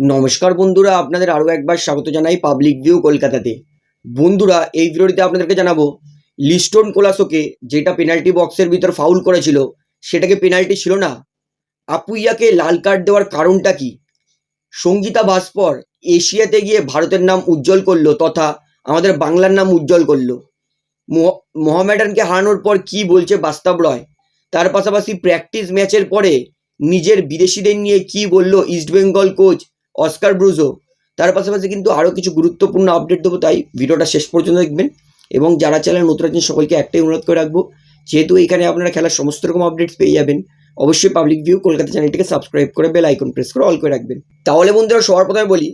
নমস্কার বন্ধুরা, আপনাদের আরও একবার স্বাগত জানাই পাবলিক ভিউ কলকাতাতে। বন্ধুরা, এই ভিডিওটিতে আপনাদেরকে জানাব লিস্টন কোলাসোকে যেটা পেনাল্টি বক্সের ভিতর ফাউল করেছিল, সেটাকে পেনাল্টি ছিল না? আপুইয়াকে লাল কার্ড দেওয়ার কারণটা কি? সঙ্গীতা ভাস্কর এশিয়াতে গিয়ে ভারতের নাম উজ্জ্বল করল তথা আমাদের বাংলার নাম উজ্জ্বল করল। মোহ- মোহামেডানকে হারানোর পর কি বলছে বাস্তব রয়? তার পাশাপাশি প্র্যাকটিস ম্যাচের পরে নিজের বিদেশিদের নিয়ে কি বলল ইস্টবেঙ্গল কোচ অস্কার ব্রুজো। তার পাশাপাশি কিন্তু আরও কিছু গুরুত্বপূর্ণ আপডেট দেবো, তাই ভিডিওটা শেষ পর্যন্ত দেখবেন। এবং যারা চ্যানেল নতুন আছেন সকলকে একটাই অনুরোধ করে রাখব, যেহেতু এখানে আপনারা খেলার সমস্ত রকম আপডেটস পেয়ে যাবেন, অবশ্যই পাবলিক ভিউ কলকাতা চ্যানেলটিকে সাবস্ক্রাইব করে বেল আইকন প্রেস করে অল করে রাখবেন। তাহলে বন্ধুরা, সবার প্রথমে বলি,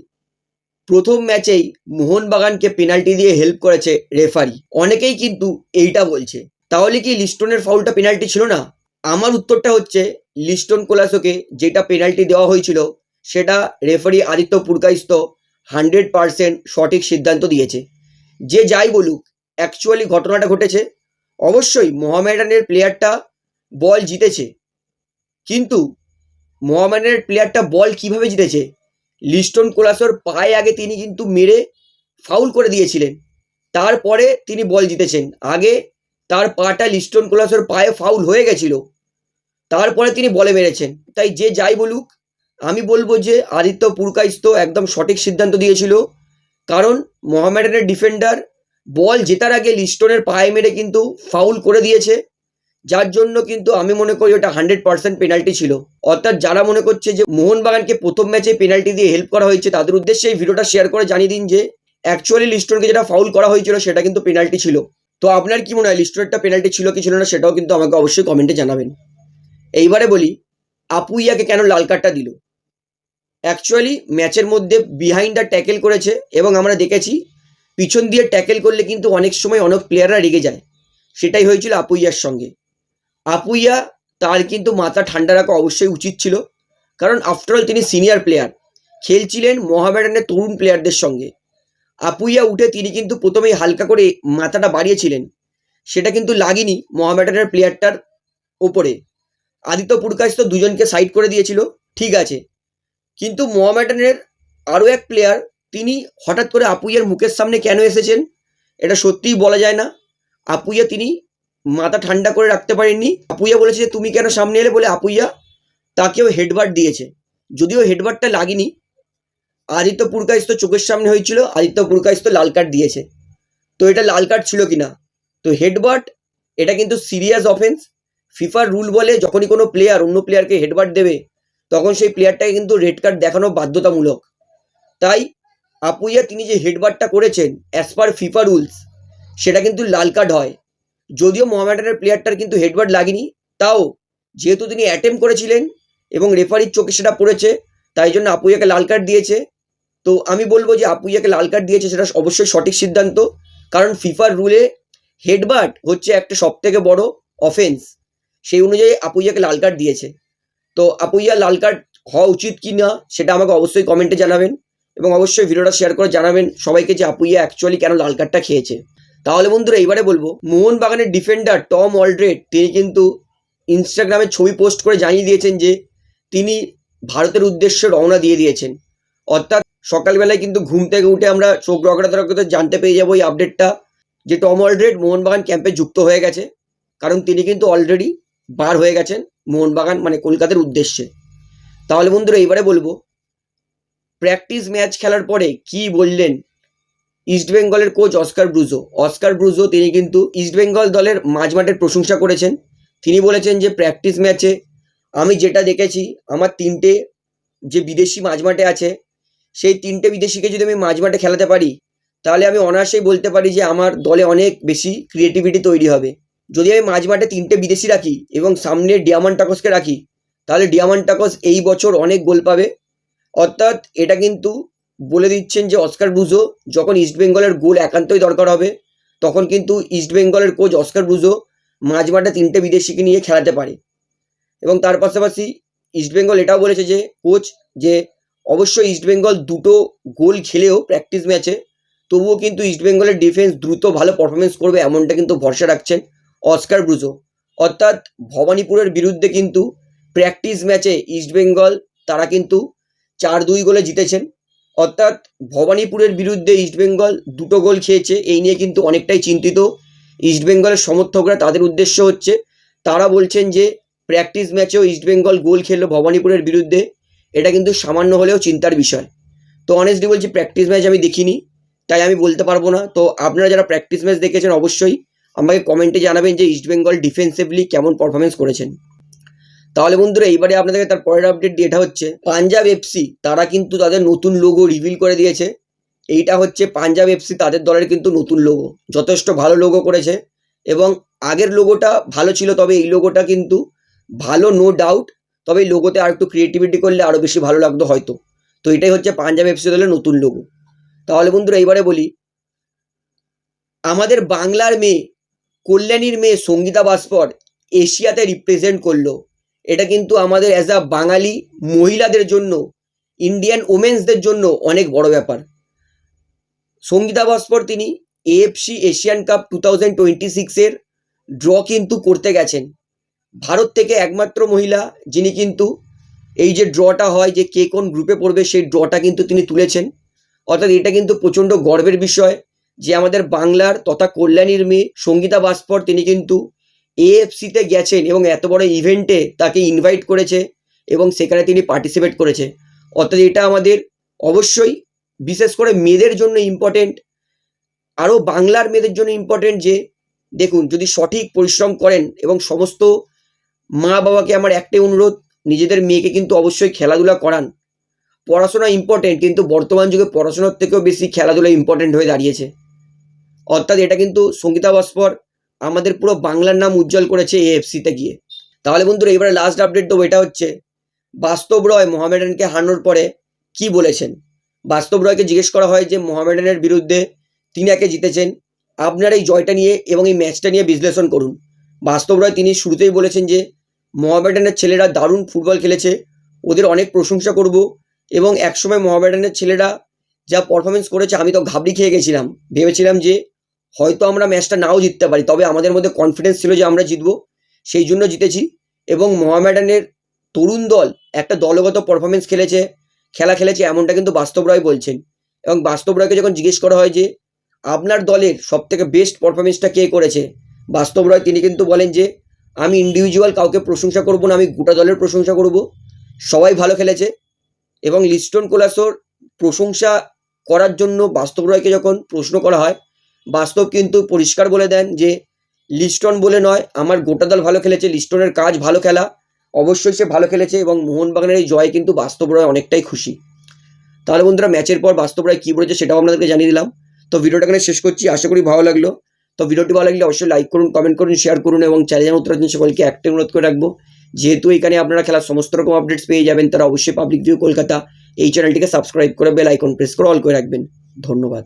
প্রথম ম্যাচেই মোহনবাগানকে পেনাল্টি দিয়ে হেল্প করেছে রেফারি অনেকেই কিন্তু এইটা বলছে। তাহলে কি লিস্টনের ফাউলটা পেনাল্টি ছিল না? আমার উত্তরটা হচ্ছে লিস্টন কোলাসোকে যেটা পেনাল্টি দেওয়া হয়েছিল সেটা referee Aditya Purkayastha hundred percent সঠিক সিদ্ধান্ত দিয়েছে। যে যাই বলুক অ্যাকচুয়ালি ঘটনাটা ঘটেছে। অবশ্যই মোহামেডানের প্লেয়ারটা বল জিতেছে। কিন্তু মোহামেডানের প্লেয়ারটা বল কীভাবে জিতেছে? লিস্টন কোলাসোর পায়ে আগে তিনি কিন্তু মেরে ফাউল করে দিয়েছিলেন। তারপরে তিনি বল জিতেছেন। আগে তার পাটা লিস্টন কোলাসোর পায়ে ফাউল হয়ে গেছিল। তারপরে তিনি বলে মেরেছেন। তাই যে যাই বলুক আমি বলব যে আদিত্য পুরকাইস্ত একদম সঠিক সিদ্ধান্ত দিয়েছিল। কারণ মোহামেডানের ডিফেন্ডার বল জেতার আগে লিস্টনের পায়ে মেরে কিন্তু ফাউল করে দিয়েছে। যার জন্য কিন্তু আমি মনে করি ওটা হান্ড্রেড পার্সেন্ট পেনাল্টি ছিল। অর্থাৎ যারা মনে করছে যে মোহনবাগানকে প্রথম ম্যাচে পেনাল্টি দিয়ে হেল্প করা হয়েছে, তাদের উদ্দেশ্যে এই ভিডিওটা শেয়ার করে জানিয়ে দিন যে অ্যাকচুয়ালি লিস্টনকে যেটা ফাউল করা হয়েছিল সেটা কিন্তু পেনাল্টি ছিল। তো আপনার কি মনে হয়, লিস্টনেরটা পেনাল্টি ছিল কি ছিল না সেটাও কিন্তু আমাকে অবশ্যই কমেন্টে জানাবেন। এইবারে বলি, আপুইয়াকে কেন লাল কার্ডটা দিল? অ্যাকচুয়ালি ম্যাচের মধ্যে বিহাইন্ড দ্য ট্যাকেল করেছে এবং আমরা দেখেছি পিছন দিয়ে ট্যাকেল করলে কিন্তু অনেক সময় অনেক প্লেয়াররা রেগে যায়। সেটাই হয়েছিল আপুইয়ার সঙ্গে। আপুইয়া তার কিন্তু মাথা ঠান্ডা রাখা অবশ্যই উচিত ছিল। কারণ আফটারঅল তিনি সিনিয়র প্লেয়ার খেলছিলেন মোহামেডানের তরুণ প্লেয়ারদের সঙ্গে। আপুইয়া উঠে তিনি কিন্তু প্রথমেই হালকা করে মাথাটা বাড়িয়েছিলেন। সেটা কিন্তু লাগেনি মোহামেডানের প্লেয়ারটার ওপরে আদিত্য পুরকাশ তো দুজনকে সাইড করে দিয়েছিল। ঠিক আছে। কিন্তু মোহামেডানের আরও এক প্লেয়ার তিনি হঠাৎ করে আপুইয়ার মুখের সামনে কেন এসেছেন? এটা সত্যিই বলা যায় না। আপুইয়া তিনি মাথা ঠান্ডা করে রাখতে পারেননি। আপুইয়া বলেছে তুমি কেন সামনে এলে? বলে আপুইয়া তাকেও হেডবাট দিয়েছে। যদিও হেডবাটটা লাগেনি আদিত্য পুরকাইশ তো চোখের সামনে হয়েছিল আদিত্য পুরকাইশ তো লাল কার্ড দিয়েছে। তো এটা লাল কার্ড ছিল কি না তো হেডবাট এটা কিন্তু সিরিয়াস অফেন্স ফিফার রুল বলে যখনই কোনো প্লেয়ার অন্য প্লেয়ারকে হেডবাট দেবে তখন সেই প্লেয়ারটাকে কিন্তু রেড কার্ড দেখানো বাধ্যতামূলক। তাই আপুইয়া তিনি যে হেডবাটটা করেছেন অ্যাজ পার ফিফা রুলস সেটা কিন্তু লাল কার্ড হয়। যদিও মোহামেডানের প্লেয়ারটার কিন্তু হেডবার্ড লাগেনি, তাও যেহেতু তিনি অ্যাটেম্প করেছিলেন এবং রেফারির চোখে সেটা পড়েছে, তাই জন্য আপুইয়াকে লাল কার্ড দিয়েছে। তো আমি বলব যে আপুইয়াকে লাল কার্ড দিয়েছে সেটা অবশ্যই সঠিক সিদ্ধান্ত, কারণ ফিফার রুলে হেডবাট হচ্ছে একটা সবথেকে বড় অফেন্স সেই অনুযায়ী আপুইয়াকে লাল কার্ড দিয়েছে। তো আপুইয়া লাল কার্ড হওয়া উচিত কি না, সেটা আমাকে অবশ্যই কমেন্টে জানাবেন এবং অবশ্যই ভিডিওটা শেয়ার করে জানাবেন সবাইকে যে আপুইয়া অ্যাকচুয়ালি কেন লাল কার্ডটা খেয়েছে। তাহলে বন্ধুরা এবারে বলব, মোহনবাগানের ডিফেন্ডার টম অলড্রেড, তিনি কিন্তু ইনস্টাগ্রামে ছবি পোস্ট করে জানিয়ে দিয়েছেন যে তিনি ভারতের উদ্দেশ্যে রওনা দিয়ে দিয়েছেন। অর্থাৎ সকালবেলায় কিন্তু ঘুম থেকে উঠে আমরা চোখ রগড়াতে রগড়াতে জানতে পেয়ে যাব এই আপডেটটা যে টম অলড্রেড মোহনবাগান ক্যাম্পে যুক্ত হয়ে গেছে। কারণ তিনি কিন্তু অলরেডি বার হয়ে গেছেন। মোহনবাগান মানে কলকাতার উদ্দেশ্যে। তাহলে বন্ধুরা এবারে বলব প্র্যাকটিস ম্যাচ খেলার পরে কি বললেন ইস্টবেঙ্গলের coach Oscar Bruzon Oscar Bruzon তিনি কিন্তু ইস্টবেঙ্গল দলের মাঝমাঠের প্রশংসা করেছেন। তিনি বলেছেন যে প্র্যাকটিস ম্যাচে আমি যেটা দেখেছি, আমার তিনটে যে বিদেশি মাঝমাঠে আছে, সেই তিনটে বিদেশিকে যদি আমি মাঝমাঠে খেলাতে পারি, তাহলে আমি অনায়াসেই বলতে পারি যে, আমার দলে অনেক বেশি ক্রিয়েটিভিটি তৈরি হবে। যদি আমি মাঝমাঠে তিনটে বিদেশি রাখি এবং সামনে ডিয়ামান টাকসকে রাখি, তাহলে ডিয়ামান টাকস এই বছর অনেক গোল পাবে। অর্থাৎ এটা কিন্তু বলে দিচ্ছেন যে অস্কার ব্রুজো যখন ইস্টবেঙ্গলের গোল একান্তই দরকার হবে, তখন কিন্তু ইস্টবেঙ্গলের কোচ অস্কার ব্রুজো মাঝমাঠে তিনটে বিদেশিকে নিয়ে খেলাতে পারে। এবং তার পাশাপাশি ইস্টবেঙ্গল এটাও বলেছে যে কোচ যে অবশ্যই ইস্টবেঙ্গল দুটো গোল খেলেও প্র্যাকটিস ম্যাচে তবুও কিন্তু ইস্টবেঙ্গলের ডিফেন্স দ্রুত ভালো পারফরমেন্স করবে এমনটা কিন্তু ভরসা রাখছেন অস্কার ব্রুজো। অর্থাৎ ভবানীপুরের বিরুদ্ধে কিন্তু প্র্যাকটিস ম্যাচে ইস্টবেঙ্গল তারা কিন্তু চার দুই গোলে জিতেছেন। অর্থাৎ ভবানীপুরের বিরুদ্ধে ইস্টবেঙ্গল দুটো গোল খেয়েছে, এই নিয়ে কিন্তু অনেকটাই চিন্তিত ইস্টবেঙ্গলের সমর্থকরা। তাদের উদ্দেশ্য হচ্ছে, তারা বলছেন যে প্র্যাকটিস ম্যাচেও ইস্টবেঙ্গল গোল খেললো ভবানীপুরের বিরুদ্ধে। এটা কিন্তু সামান্য হলেও চিন্তার বিষয়। তো অনেস্টলি বলছি, প্র্যাকটিস ম্যাচ আমি দেখিনি, তাই আমি বলতে পারব না। তো আপনারা যারা প্র্যাকটিস ম্যাচ দেখেছেন, অবশ্যই আমাকে কমেন্টে জানাবেন যে ইস্টবেঙ্গল ডিফেন্সিভলি কেমন পারফরমেন্স করেছেন। তাহলে বন্ধুরা, এইবারে আপনাদেরকে তার পরের আপডেট এটা হচ্ছে পাঞ্জাব এফসি তারা কিন্তু তাদের নতুন লোগো রিভিল করে দিয়েছে। এইটা হচ্ছে পাঞ্জাব এফসি তাদের দলের কিন্তু নতুন লোগো যথেষ্ট ভালো লোগো করেছে এবং আগের লোগোটা ভালো ছিল, তবে এই লোগোটা কিন্তু ভালো নো ডাউট তবে এই লোগোতে আর একটু ক্রিয়েটিভিটি করলে আরও বেশি ভালো লাগতো হয়তো। তো এটাই হচ্ছে পাঞ্জাব এফসি দলের নতুন লোগো তাহলে বন্ধুরা, এইবারে বলি, আমাদের বাংলার মেয়ে কল্যাণীর মেয়ে সঙ্গীতা ভাস্কর এশিয়াতে রিপ্রেজেন্ট করল। এটা কিন্তু আমাদের অ্যাজ আ বাঙালি মহিলাদের জন্য ইন্ডিয়ান ওমেন্সদের জন্য অনেক বড় ব্যাপার। সঙ্গীতা ভাস্কর তিনি AFC Asian Cup two thousand twenty সিক্সের ড্র কিন্তু করতে গেছেন। ভারত থেকে একমাত্র মহিলা যিনি কিন্তু এই যে ড্রটা হয়, যে কে কোন গ্রুপে পড়বে সেই ড্রটা কিন্তু তিনি তুলেছেন। অর্থাৎ এটা কিন্তু প্রচণ্ড গর্বের বিষয়। যে আমাদের বাংলার তথা কল্যাণীর মেয়ে সঙ্গীতা ভাস্কর, তিনি কিন্তু এএফসিতে গেছেন এবং এত বড় ইভেন্টে তাকে ইনভাইট করেছে এবং সেখানে তিনি পার্টিসিপেট করেছে। অর্থাৎ এটা আমাদের অবশ্যই বিশেষ করে মেয়েদের জন্য ইম্পর্টেন্ট আরও বাংলার মেয়েদের জন্য ইম্পর্টেন্ট যে, দেখুন, যদি সঠিক পরিশ্রম করেন এবং সমস্ত মা বাবাকে আমার একটাই অনুরোধ, নিজেদের মেয়েকে কিন্তু অবশ্যই খেলাধুলা করান। পড়াশোনা ইম্পর্টেন্ট কিন্তু বর্তমান যুগে পড়াশোনার থেকেও বেশি খেলাধুলা ইম্পর্টেন্ট হয়ে দাঁড়িয়েছে। অর্থাৎ এটা কিন্তু সঙ্গীতা ভাস্কর আমাদের পুরো বাংলার নাম উজ্জ্বল করেছে এএফসিতে গিয়ে। তাহলে বন্ধুরা, এবারে লাস্ট আপডেট দেবো, এটা হচ্ছে বাস্তব রয় মোহামেডানকে হারানোর পরে কি বলেছেন? বাস্তব রয়কে জিজ্ঞেস করা হয় যে মোহামেডানের বিরুদ্ধে তিনি একে জিতেছেন। আপনার এই জয়টা নিয়ে এবং এই ম্যাচটা নিয়ে বিশ্লেষণ করুন। বাস্তব রয় তিনি শুরুতেই বলেছেন যে, মোহামেডানের ছেলেরা দারুণ ফুটবল খেলেছে, ওদের অনেক প্রশংসা করব এবং একসময় মোহামেডানের ছেলেরা যা পারফরমেন্স করেছে, আমি তো ঘাবড়ি খেয়ে গেছিলাম। ভেবেছিলাম যে হয়তো আমরা ম্যাচটা নাও জিততে পারি, তবে আমাদের মধ্যে কনফিডেন্স ছিল যে আমরা জিতবো, সেই জন্য জিতেছি। এবং মোহামেডানের তরুণ দল একটা দলগত পারফরমেন্স খেলেছে, খেলা খেলেছে এমনটা কিন্তু বাস্তব রায় বলছেন। এবং বাস্তব রায়কে যখন জিজ্ঞেস করা হয় যে, আপনার দলের সব থেকে বেস্ট পারফরমেন্সটা কে করেছে? বাস্তব রায় তিনি কিন্তু বলেন যে, আমি ইন্ডিভিজুয়াল কাউকে প্রশংসা করব না, আমি গোটা দলের প্রশংসা করব। সবাই ভালো খেলেছে। এবং লিস্টন কোলাসোর প্রশংসা করার জন্য বাস্তব রায়কে যখন প্রশ্ন করা হয় বাস্তব কিন্তু পরিষ্কার বলে দেন যে, লিস্টন বলে নয়, আমার গোটা দল ভালো খেলেছে, লিস্টনের কাজ ভালো খেলা, অবশ্যই সে ভালো খেলেছে এবং মোহনবাগানের এই জয় কিন্তু বাস্তব রায় অনেকটাই খুশি। তাহলে বন্ধুরা, ম্যাচের পর বাস্তব রায় কী বলেছে সেটাও আপনাদেরকে জানিয়ে দিলাম। তো ভিডিওটা এখানে শেষ করছি, আশা করি ভালো লাগল। তো ভিডিওটি ভালো লাগলে অবশ্যই লাইক করুন কমেন্ট করুন শেয়ার করুন এবং চ্যানেলের উত্তর জন্য সকলকে একটা অনুরোধ করে রাখব, যেহেতু এখানে আপনারা খেলার সমস্ত রকম আপডেটস পেয়ে যাবেন তারা অবশ্যই পাবলিক ভিউ কলকাতা এই চ্যানেলটিকে সাবস্ক্রাইব করে বেল আইকন প্রেস করে অল করে রাখবেন। ধন্যবাদ।